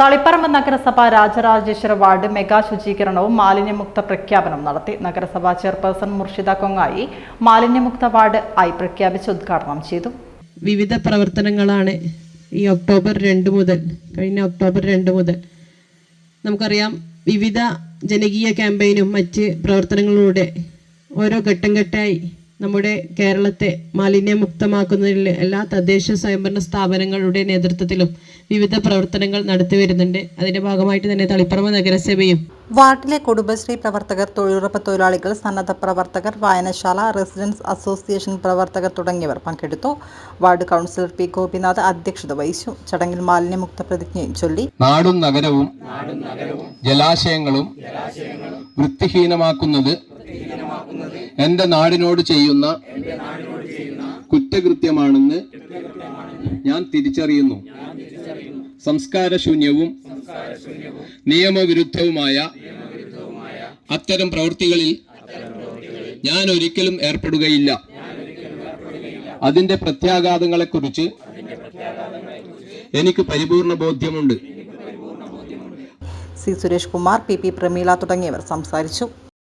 തളിപ്പറമ്പ് നഗരസഭ Rajarajeshwara ward mega ശുചീകരണവും മാലിന്യമുക്ത പ്രഖ്യാപനം നടത്തി. നഗരസഭാ ചെയർപേഴ്സൺ മുർഷിദ കൊങ്ങായി മാലിന്യമുക്ത വാർഡ് ആയി പ്രഖ്യാപിച്ച് ഉദ്ഘാടനം ചെയ്തു. വിവിധ പ്രവർത്തനങ്ങളാണ് ഈ ഒക്ടോബർ രണ്ട് മുതൽ കഴിഞ്ഞ ഒക്ടോബർ രണ്ട് മുതൽ. നമുക്കറിയാം വിവിധ ജനകീയ ക്യാമ്പയിനും മറ്റ് പ്രവർത്തനങ്ങളിലൂടെ ഓരോ ഘട്ടം ഘട്ടമായി നമ്മുടെ കേരളത്തെ മാലിന്യമുക്തമാക്കുന്നതിൽ എല്ലാ തദ്ദേശ സ്വയംഭരണ സ്ഥാപനങ്ങളുടെ നേതൃത്വത്തിലും വിവിധ പ്രവർത്തനങ്ങൾ നടത്തി വരുന്നുണ്ട്. അതിന്റെ ഭാഗമായിട്ട് തന്നെ തളിപ്പറമ്പ് നഗരസഭയും വാർഡിലെ കുടുംബശ്രീ പ്രവർത്തകർ തൊഴിലുറപ്പ് തൊഴിലാളികൾ സന്നദ്ധ പ്രവർത്തകർ വായനശാല റെസിഡൻസ് അസോസിയേഷൻ പ്രവർത്തകർ തുടങ്ങിയവർ പങ്കെടുത്തു. Ward councillor P. ഗോപിനാഥ് അധ്യക്ഷത വഹിച്ചു. ചടങ്ങിൽ മാലിന്യമുക്ത പ്രതിജ്ഞയും ചൊല്ലി. നാടും നഗരവും ജലാശയങ്ങളും വൃത്തിഹീനമാക്കുന്നത് എന്റെ നാടിനോട് ചെയ്യുന്ന കുറ്റകൃത്യമാണെന്ന് ഞാൻ തിരിച്ചറിയുന്നു. സംസ്കാരശൂന്യവും നിയമവിരുദ്ധവുമായ അത്തരം പ്രവൃത്തികളിൽ ഞാൻ ഒരിക്കലും ഏർപ്പെടുകയില്ല. അതിന്റെ പ്രത്യാഘാതങ്ങളെക്കുറിച്ച് എനിക്ക് പരിപൂർണ ബോധ്യമുണ്ട്. C Suresh Kumar P P Prameela തുടങ്ങിയവർ സംസാരിച്ചു.